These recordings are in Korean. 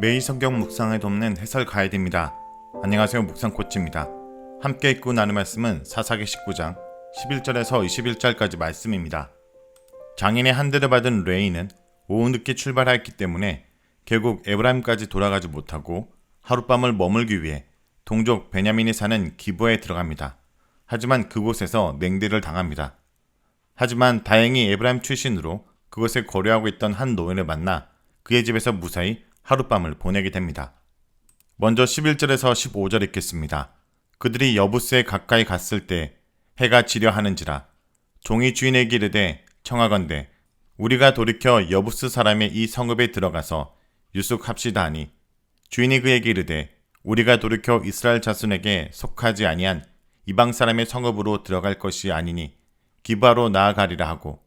매일 성경 묵상을 돕는 해설 가이드입니다. 안녕하세요. 묵상 코치입니다. 함께 읽고 나눌 말씀은 사사기 19장 11절에서 21절까지 말씀입니다. 장인의 한 대를 받은 레이는 오후 늦게 출발하였기 때문에 결국 에브라임까지 돌아가지 못하고 하룻밤을 머물기 위해 동족 베냐민이 사는 기부에 들어갑니다. 하지만 그곳에서 맹대를 당합니다. 하지만 다행히 에브라임 출신으로 그곳에 거류하고 있던 한 노인을 만나 그의 집에서 무사히 하룻밤을 보내게 됩니다. 먼저 11절에서 15절 읽겠습니다. 그들이 여부스에 가까이 갔을 때 해가 지려 하는지라 종이 주인에게 이르되 청하건대 우리가 돌이켜 여부스 사람의 이 성읍에 들어가서 유숙합시다 하니 주인이 그에게 이르되 우리가 돌이켜 이스라엘 자손에게 속하지 아니한 이방 사람의 성읍으로 들어갈 것이 아니니 기부하러 나아가리라 하고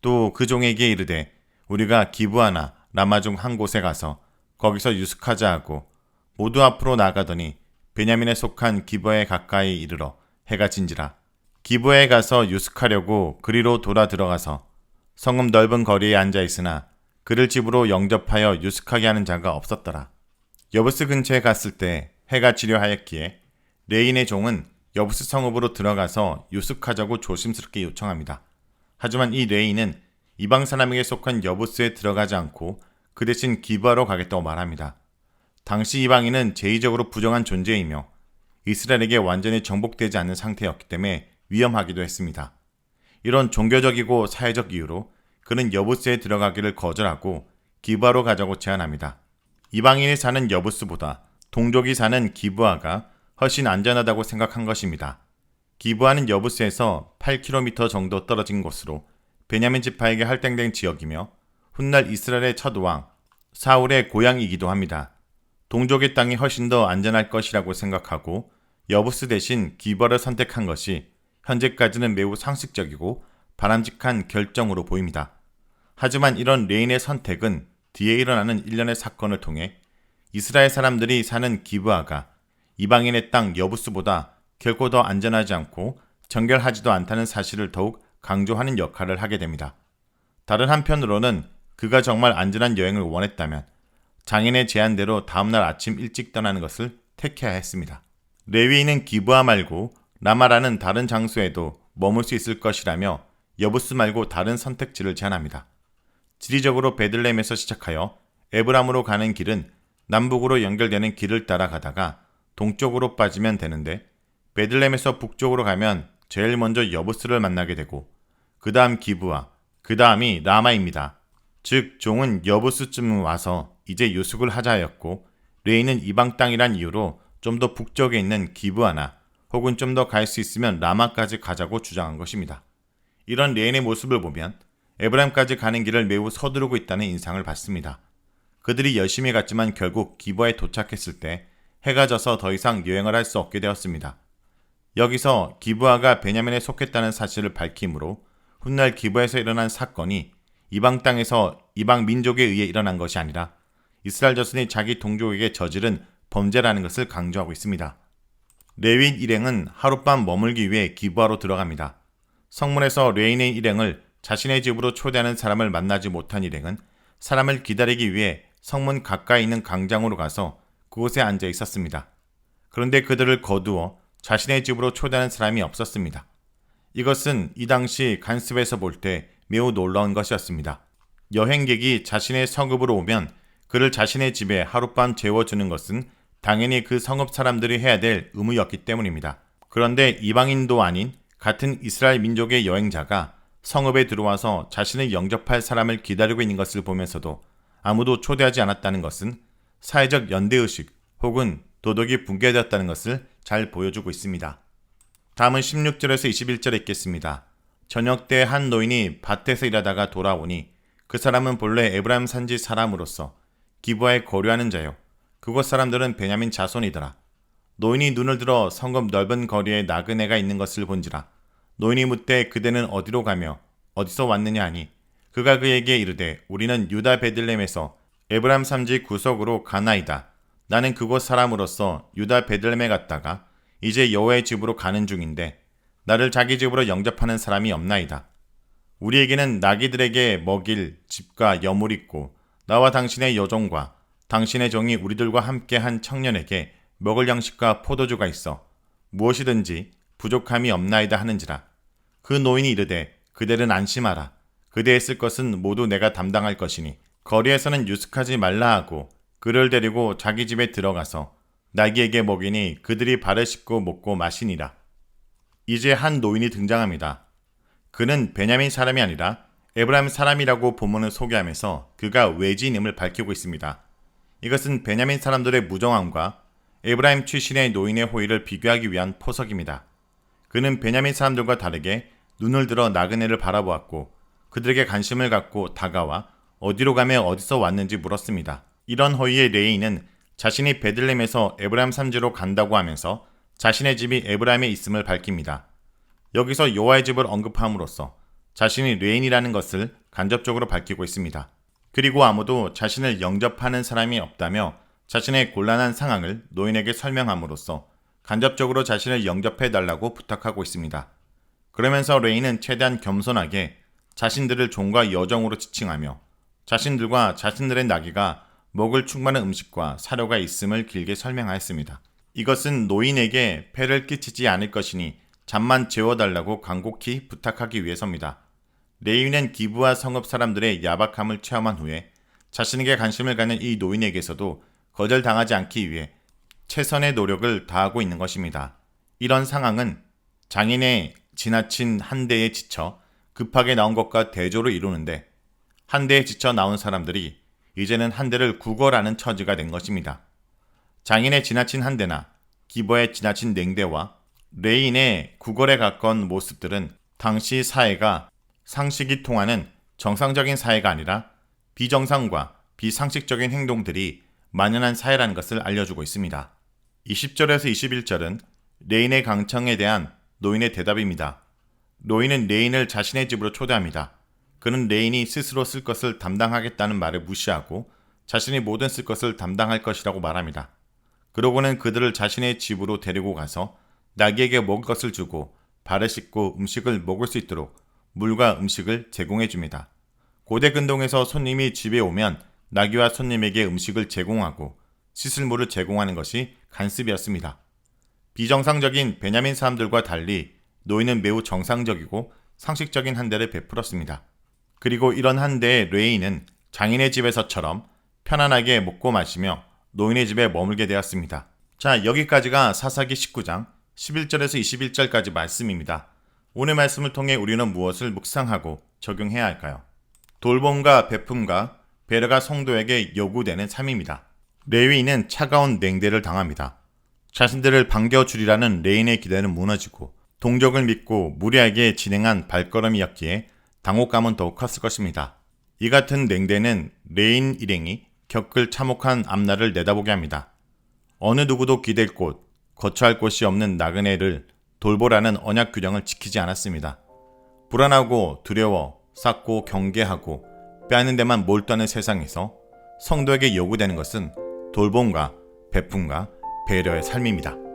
또 그 종에게 이르되 우리가 기부하나 라마 중 한 곳에 가서 거기서 유숙하자 하고 모두 앞으로 나가더니 베냐민에 속한 기부에 가까이 이르러 해가 진지라 기부에 가서 유숙하려고 그리로 돌아 들어가서 성읍 넓은 거리에 앉아 있으나 그를 집으로 영접하여 유숙하게 하는 자가 없었더라. 여부스 근처에 갔을 때 해가 지려하였기에 레인의 종은 여부스 성읍으로 들어가서 유숙하자고 조심스럽게 요청합니다. 하지만 이 레인은 이방 사람에게 속한 여부스에 들어가지 않고 그 대신 기부하러 가겠다고 말합니다. 당시 이방인은 제의적으로 부정한 존재이며 이스라엘에게 완전히 정복되지 않는 상태였기 때문에 위험하기도 했습니다. 이런 종교적이고 사회적 이유로 그는 여부스에 들어가기를 거절하고 기부하러 가자고 제안합니다. 이방인이 사는 여부스보다 동족이 사는 기부하가 훨씬 안전하다고 생각한 것입니다. 기부하는 여부스에서 8km 정도 떨어진 곳으로 베냐민 지파에게 할당된 지역이며 훗날 이스라엘의 첫 왕 사울의 고향이기도 합니다. 동족의 땅이 훨씬 더 안전할 것이라고 생각하고 여부스 대신 기버를 선택한 것이 현재까지는 매우 상식적이고 바람직한 결정으로 보입니다. 하지만 이런 레인의 선택은 뒤에 일어나는 일련의 사건을 통해 이스라엘 사람들이 사는 기브아가 이방인의 땅 여부스보다 결코 더 안전하지 않고 정결하지도 않다는 사실을 더욱 강조하는 역할을 하게 됩니다. 다른 한편으로는 그가 정말 안전한 여행을 원했다면 장인의 제안대로 다음날 아침 일찍 떠나는 것을 택해야 했습니다. 레위인은 기부하 말고 라마라는 다른 장소에도 머물 수 있을 것이라며 여부스 말고 다른 선택지를 제안합니다. 지리적으로 베들렘에서 시작하여 에브람으로 가는 길은 남북으로 연결되는 길을 따라 가다가 동쪽으로 빠지면 되는데 베들렘에서 북쪽으로 가면 제일 먼저 여부스를 만나게 되고 그 다음 기부와 그 다음이 라마입니다. 즉 종은 여부스쯤 와서 이제 유숙을 하자 하였고 레이는 이방 땅이란 이유로 좀 더 북쪽에 있는 기부하나 혹은 좀 더 갈 수 있으면 라마까지 가자고 주장한 것입니다. 이런 레인의 모습을 보면 에브라임까지 가는 길을 매우 서두르고 있다는 인상을 받습니다. 그들이 열심히 갔지만 결국 기부에 도착했을 때 해가 져서 더 이상 여행을 할 수 없게 되었습니다. 여기서 기부아가 베냐민에 속했다는 사실을 밝히므로 훗날 기부에서 일어난 사건이 이방 땅에서 이방 민족에 의해 일어난 것이 아니라 이스라엘 자손이 자기 동족에게 저지른 범죄라는 것을 강조하고 있습니다. 레윈 일행은 하룻밤 머물기 위해 기부하러 들어갑니다. 성문에서 레인의 일행을 자신의 집으로 초대하는 사람을 만나지 못한 일행은 사람을 기다리기 위해 성문 가까이 있는 강장으로 가서 그곳에 앉아 있었습니다. 그런데 그들을 거두어 자신의 집으로 초대하는 사람이 없었습니다. 이것은 이 당시 간습에서 볼 때 매우 놀라운 것이었습니다. 여행객이 자신의 성읍으로 오면 그를 자신의 집에 하룻밤 재워주는 것은 당연히 그 성읍 사람들이 해야 될 의무였기 때문입니다. 그런데 이방인도 아닌 같은 이스라엘 민족의 여행자가 성읍에 들어와서 자신을 영접할 사람을 기다리고 있는 것을 보면서도 아무도 초대하지 않았다는 것은 사회적 연대의식 혹은 도덕이 붕괴되었다는 것을 잘 보여주고 있습니다. 다음은 16절에서 21절에 있겠습니다. 저녁 때 한 노인이 밭에서 일하다가 돌아오니 그 사람은 본래 에브라임 산지 사람으로서 기부하에 거류하는 자요. 그곳 사람들은 베냐민 자손이더라. 노인이 눈을 들어 성읍 넓은 거리에 나그네가 있는 것을 본지라. 노인이 묻되 그대는 어디로 가며 어디서 왔느냐 하니 그가 그에게 이르되 우리는 유다 베들렘에서 에브람 삼지 구석으로 가나이다. 나는 그곳 사람으로서 유다 베들렘에 갔다가 이제 여호와의 집으로 가는 중인데 나를 자기 집으로 영접하는 사람이 없나이다. 우리에게는 나귀들에게 먹일 집과 여물 있고 나와 당신의 여종과 당신의 종이 우리들과 함께 한 청년에게 먹을 양식과 포도주가 있어 무엇이든지 부족함이 없나이다 하는지라. 그 노인이 이르되 그대는 안심하라. 그대의 쓸 것은 모두 내가 담당할 것이니 거리에서는 유숙하지 말라 하고 그를 데리고 자기 집에 들어가서 나귀에게 먹이니 그들이 발을 씻고 먹고 마시니라 이제 한 노인이 등장합니다. 그는 베냐민 사람이 아니라 에브라임 사람이라고 본문을 소개하면서 그가 외지인임을 밝히고 있습니다. 이것은 베냐민 사람들의 무정함과 에브라임 출신의 노인의 호의를 비교하기 위한 포석입니다. 그는 베냐민 사람들과 다르게 눈을 들어 나그네를 바라보았고 그들에게 관심을 갖고 다가와 어디로 가며 어디서 왔는지 물었습니다. 이런 허위의 레이는 자신이 베들렘에서 에브라임 산지로 간다고 하면서 자신의 집이 에브라임에 있음을 밝힙니다. 여기서 요아의 집을 언급함으로써 자신이 레인이라는 것을 간접적으로 밝히고 있습니다. 그리고 아무도 자신을 영접하는 사람이 없다며 자신의 곤란한 상황을 노인에게 설명함으로써 간접적으로 자신을 영접해 달라고 부탁하고 있습니다. 그러면서 레인은 최대한 겸손하게 자신들을 종과 여정으로 지칭하며 자신들과 자신들의 나귀가 먹을 충분한 음식과 사료가 있음을 길게 설명하였습니다. 이것은 노인에게 폐를 끼치지 않을 것이니 잠만 재워달라고 간곡히 부탁하기 위해서입니다. 레위는 기부와 성읍 사람들의 야박함을 체험한 후에 자신에게 관심을 갖는 이 노인에게서도 거절당하지 않기 위해 최선의 노력을 다하고 있는 것입니다. 이런 상황은 장인의 지나친 한 대에 지쳐 급하게 나온 것과 대조를 이루는데 한 대에 지쳐 나온 사람들이 이제는 한 대를 구걸하는 처지가 된 것입니다. 장인의 지나친 한 대나 기버의 지나친 냉대와 레인의 구걸에 가까운 모습들은 당시 사회가 상식이 통하는 정상적인 사회가 아니라 비정상과 비상식적인 행동들이 만연한 사회라는 것을 알려주고 있습니다. 20절에서 21절은 레인의 강청에 대한 노인의 대답입니다. 노인은 레인을 자신의 집으로 초대합니다. 그는 레인이 스스로 쓸 것을 담당하겠다는 말을 무시하고 자신이 모든 쓸 것을 담당할 것이라고 말합니다. 그러고는 그들을 자신의 집으로 데리고 가서 나귀에게 먹을 것을 주고 발을 씻고 음식을 먹을 수 있도록 물과 음식을 제공해 줍니다. 고대 근동에서 손님이 집에 오면 나귀와 손님에게 음식을 제공하고 씻을 물을 제공하는 것이 간습이었습니다. 비정상적인 베냐민 사람들과 달리 노인은 매우 정상적이고 상식적인 한 대를 베풀었습니다. 그리고 이런 한 대의 레이는 장인의 집에서처럼 편안하게 먹고 마시며 노인의 집에 머물게 되었습니다. 자, 여기까지가 사사기 19장 11절에서 21절까지 말씀입니다. 오늘 말씀을 통해 우리는 무엇을 묵상하고 적용해야 할까요? 돌봄과 베품과 배려가 성도에게 요구되는 삶입니다. 레위인은 차가운 냉대를 당합니다. 자신들을 반겨주리라는 레인의 기대는 무너지고 동족을 믿고 무리하게 진행한 발걸음이었기에 당혹감은 더욱 컸을 것입니다. 이 같은 냉대는 레인 일행이 겪을 참혹한 앞날을 내다보게 합니다. 어느 누구도 기댈 곳, 거처할 곳이 없는 나그네를 돌보라는 언약 규정을 지키지 않았습니다. 불안하고 두려워 쌓고 경계하고 빼앗는 데만 몰두하는 세상에서 성도에게 요구되는 것은 돌봄과 베품과 배려의 삶입니다.